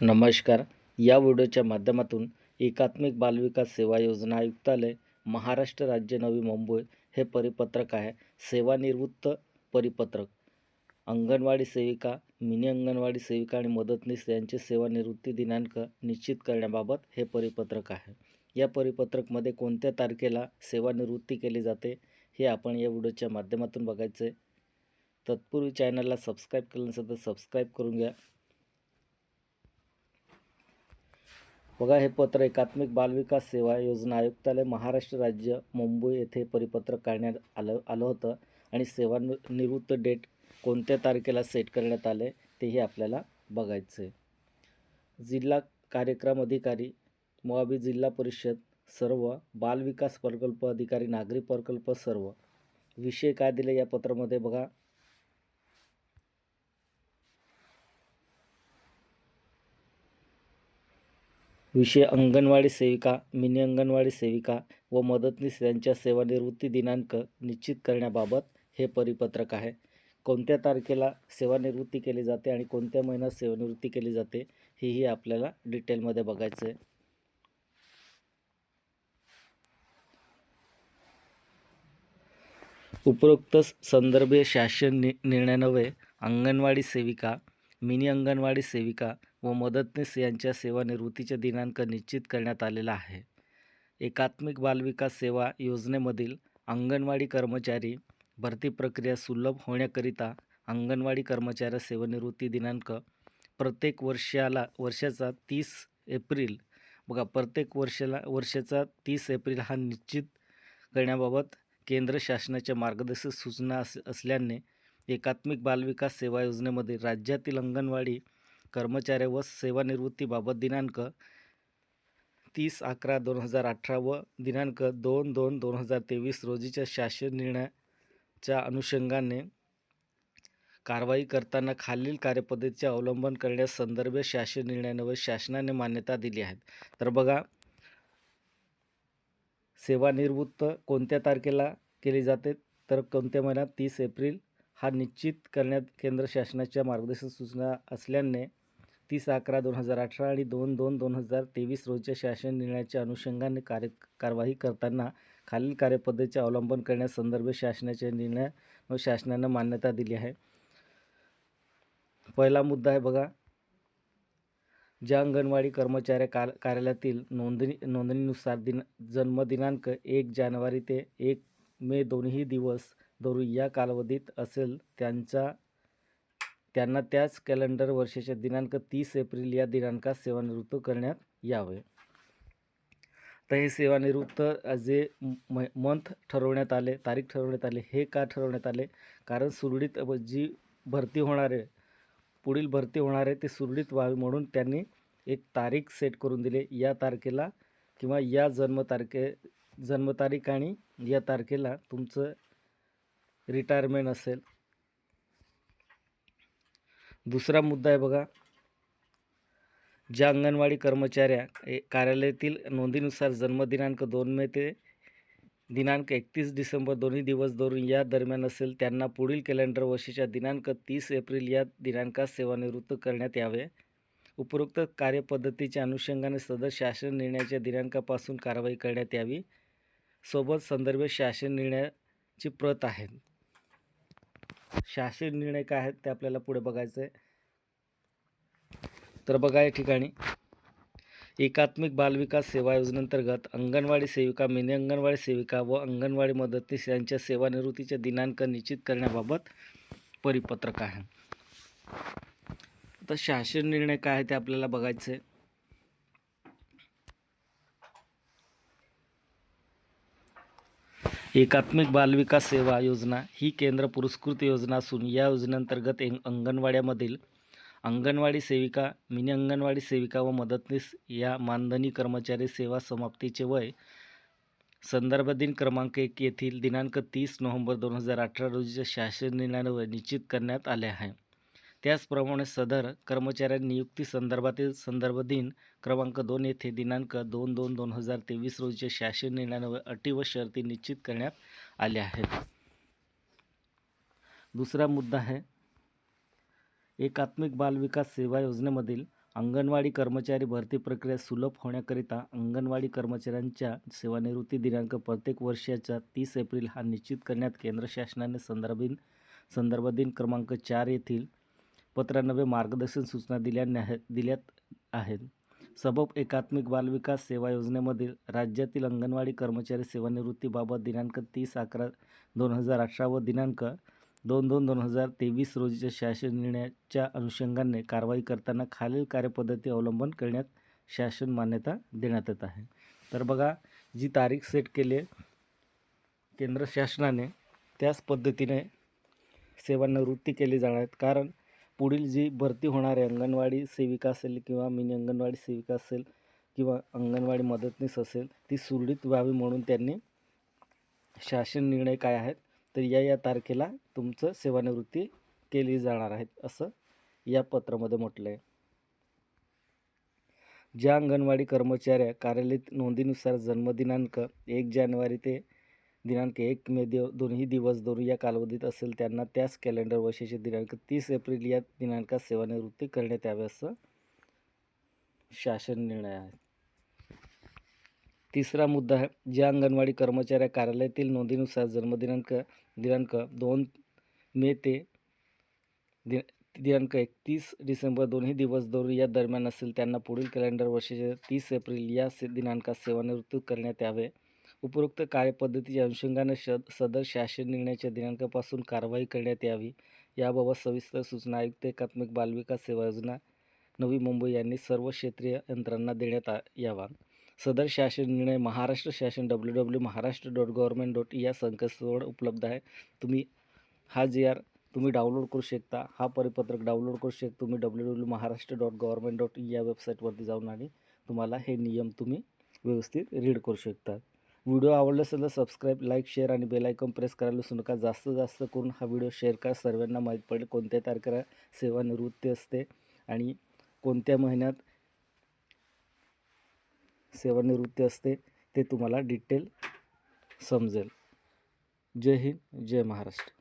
नमस्कार. या व्हिडिओच्या माध्यमातून एकात्मिक बालविकास सेवा योजना आयुक्तालय महाराष्ट्र राज्य नवी मुंबई हे परिपत्रक आहे. सेवानिवृत्त परिपत्रक. अंगणवाडी सेविका मिनी अंगणवाडी सेविका आणि मदतनीस यांचे सेवानिवृत्ती दिनांक निश्चित करण्याबाबत हे परिपत्रक आहे. या परिपत्रकमध्ये कोणत्या तारखेला सेवानिवृत्ती केली जाते हे आपण या व्हिडिओच्या माध्यमातून बघायचं आहे तत्पूर्वी चॅनलला सबस्क्राईब केलं नसेल तर सबस्क्राईब करून घ्या. बघा हे पत्र एकात्मिक बालविकास सेवा योजना आयुक्तालय महाराष्ट्र राज्य मुंबई येथे परिपत्रक काढण्यात आलं आलं होतं आणि सेवानिवृत्त डेट कोणत्या तारखेला सेट करण्यात आले तेही आपल्याला बघायचं आहे जिल्हा कार्यक्रम अधिकारी मोहाबी जिल्हा परिषद सर्व बालविकास प्रकल्प अधिकारी नागरी प्रकल्प सर्व. विषय काय दिले या पत्रामध्ये बघा. विषय अंगणवाडी सेविका मिनी अंगणवाडी सेविका व मदतनीस यांच्या सेवानिवृत्ती दिनांक निश्चित करण्याबाबत हे परिपत्रक आहे. कोणत्या तारखेला सेवानिवृत्ती केली जाते आणि कोणत्या महिन्यात सेवानिवृत्ती केली जाते हेही आपल्याला डिटेलमध्ये बघायचं आहे. उपरोक्त संदर्भीय शासन नि निर्णयान्वये अंगणवाडी सेविका मिनी अंगणवाडी सेविका व मदतनीस यांच्या सेवानिवृत्तीचे दिनांक निश्चित करण्यात आलेला आहे. एकात्मिक बालविकास सेवा योजनेमधील अंगणवाडी कर्मचारी भरती प्रक्रिया सुलभ होण्याकरिता अंगणवाडी कर्मचाऱ्या सेवानिवृत्ती दिनांक प्रत्येक वर्षाला वर्षाचा तीस एप्रिल बघा प्रत्येक वर्षाला वर्षाचा तीस एप्रिल हा निश्चित करण्याबाबत केंद्र शासनाच्या मार्गदर्शक सूचना अस असल्याने एकात्मिक बालविकास सेवा योजनेमध्ये राज्यातील अंगणवाडी कर्मचारी व सेवानिवृत्तीबाबत दिनांक तीस अकरा दोन हजार अठरा व दिनांक दोन दोन दोन हजार तेवीस रोजीच्या शासन निर्णयाच्या अनुषंगाने कारवाई करताना खालील कार्यपद्धतीचे अवलंबन करण्यास संदर्भ शासन निर्णयान्वये शासनाने मान्यता दिली आहे. तर बघा सेवानिवृत्त कोणत्या तारखेला केली जाते? तर कोणत्या महिन्यात? तीस एप्रिल हा निश्चित करण्यात केंद्र शासनाच्या मार्गदर्शक सूचना असल्याने तीस अकरा दोन हजार अठरा आणि दोन दोन दोन हजार तेवीस रोजच्या शासन निर्णयाच्या अनुषंगाने कार्य कारवाई करताना खालील कार्यपद्धतीचे अवलंबन करण्यास संदर्भ निर्णय व शासनानं मान्यता दिली आहे. पहिला मुद्दा आहे बघा. ज्या अंगणवाडी कर्मचारी कार कार्यालयातील नोंदणी नोंदणीनुसार दिन जन्मदिनांक एक जानेवारी ते एक मे दोन्ही दिवस दरु या कालावधीत असेल त्यांचा त्यांना त्याच कॅलेंडर वर्षाच्या दिनांक तीस एप्रिल या दिनांकात सेवानिवृत्त करण्यात यावे. तर हे सेवानिवृत्त जे म मंथ ठरवण्यात आले तारीख ठरवण्यात आले हे का ठरवण्यात आले? कारण सुरळीत जी भरती होणारे पुढील भरती होणारे ते सुरळीत व्हावे म्हणून त्यांनी एक तारीख सेट करून दिली. या तारखेला किंवा या जन्मतारखे जन्मतारीख आणि या तारखेला तुमचं रिटायरमेंट असेल. दुसरा मुद्दा आहे बघा. ज्या अंगणवाडी कर्मचाऱ्या ए- कार्यालयातील नोंदीनुसार जन्मदिनांक दोन मे ते दिनांक एकतीस डिसेंबर दोन्ही दिवस धरून या दरम्यान असेल त्यांना पुढील कॅलेंडर वर्षीच्या दिनांक तीस एप्रिल या दिनांकात सेवानिवृत्त करण्यात यावे. उपरोक्त कार्यपद्धतीच्या अनुषंगाने सदर शासन निर्णयाच्या दिनांकापासून कारवाई करण्यात यावी. सोबत संदर्भ शासन निर्णयाची प्रत आहे. शासन निर्णय काय आहेत ते आपल्याला पुढे बघायचं आहे तर बघा या ठिकाणी. एकात्मिक बालविकास सेवा योजनेअंतर्गत अंगणवाडी सेविका मिनी अंगणवाडी सेविका व अंगणवाडी मदतनीस यांच्या सेवानिवृत्तीचे दिनांक निश्चित करण्याबाबत परिपत्रक आहे. तर शासन निर्णय काय आहे ते आपल्याला बघायचं आहे एकात्मिक बालविकास सेवा योजना ही केंद्र पुरस्कृत योजना असून या योजनेअंतर्गत एंग अंगणवाड्यामधील अंगणवाडी सेविका मिनी अंगणवाडी सेविका व मदतनीस या मानधनी कर्मचारी सेवा समाप्तीचे वय संदर्भ दिन क्रमांक एक येथील दिनांक तीस नोव्हेंबर दोन हजार अठरा रोजीच्या शासन निर्णयावर निश्चित करण्यात आले आहे. त्याचप्रमाणे सदर कर्मचाऱ्यांनी नियुक्ती संदर्भातील संदर्भ दिन क्रमांक दोन येथे दिनांक दोन दोन दोन हजार तेवीस रोजीच्या शासन निर्णयान्वये अटी व शर्ती निश्चित करण्यात आल्या आहेत. दुसरा मुद्दा आहे एकात्मिक बालविकास सेवा योजनेमधील अंगणवाडी कर्मचारी भरती प्रक्रिया सुलभ होण्याकरिता अंगणवाडी कर्मचाऱ्यांच्या सेवानिवृत्ती दिनांक प्रत्येक वर्षाचा तीस एप्रिल हा निश्चित करण्यात केंद्र शासनाने संदर्भीन संदर्भ दिन क्रमांक चार येथील पत्रान्वये मार्गदर्शन सूचना दिल्या न्याह दिल्यात आहेत. सबब एकात्मिक बालविकास सेवा योजनेमधील राज्यातील अंगणवाडी कर्मचारी सेवानिवृत्तीबाबत दिनांक तीस अकरा दोन हजार अठरा व दिनांक दोन दोन दोन हजार तेवीस रोजीच्या शासन निर्णयाच्या अनुषंगाने कारवाई करताना खालील कार्यपद्धती अवलंबन करण्यात शासन मान्यता देण्यात येत आहे. तर बघा जी तारीख सेट केली आहे केंद्र शासनाने त्याच पद्धतीने सेवानिवृत्ती केली जाणार आहेत कारण पुढील जी भरती होणारे अंगणवाडी सेविका असेल किंवा मिनी अंगणवाडी सेविका असेल किंवा अंगणवाडी मदतनीस असेल ती सुरळीत व्हावी म्हणून त्यांनी शासन निर्णय काय आहेत तर या या तारखेला तुमचं सेवानिवृत्ती केली जाणार आहेत असं या पत्रामध्ये म्हटलं आहे ज्या अंगणवाडी कर्मचाऱ्या कार्यालयीत नोंदीनुसार जन्मदिनांक एक जानेवारी ते दिनांक एक मे देव दोन्ही दिवस दोन या कालावधीत असेल त्यांना त्याच कॅलेंडर वर्षाचे दिनांक तीस एप्रिल या दिनांकात सेवानिवृत्ती करण्यात यावे असं शासन निर्णय आहे. तिसरा मुद्दा आहे ज्या अंगणवाडी कर्मचाऱ्या कार्यालयातील नोंदीनुसार जन्मदिनांक दिनांक दोन मे ते दि दिनांक एकतीस डिसेंबर दोन्ही दिवस दोन या दरम्यान असेल त्यांना पुढील कॅलेंडर वर्षाच्या तीस एप्रिल या से दिनांकात सेवानिवृत्त करण्यात यावे. उपरोक्त कार्यपद्धतीच्या अनुषंगाने श सदर शासन निर्णयाच्या दिनांकापासून कारवाई करण्यात यावी. याबाबत सविस्तर सूचना आयुक्त एकात्मिक बालविकास सेवा योजना नवी मुंबई यांनी सर्व क्षेत्रीय यंत्रणा देण्यात आ यावा. सदर शासन निर्णय महाराष्ट्र शासन W W Maharashtra dot government dot या संकेतस्थळावर उपलब्ध आहे. तुम्ही हा जे आर तुम्ही डाउनलोड करू शकता हा परिपत्रक डाउनलोड करू शकता तुम्ही W W Maharashtra dot government dot या वेबसाईटवरती जाऊन आणि तुम्हाला हे नियम तुम्ही व्यवस्थित रीड करू शकता. व्हिडिओ आवडला असेल तर सबस्क्राईब लाईक शेअर आणि बेलायकॉन प्रेस करायला विसरू नका. जास्तीत जास्त करून हा व्हिडिओ शेअर करा. सर्वांना माहीत पडेल कोणत्या तारखेला सेवानिवृत्ती असते आणि कोणत्या महिन्यात सेवानिवृत्ती असते ते तुम्हाला डिटेल समजेल. जय हिंद जय महाराष्ट्र.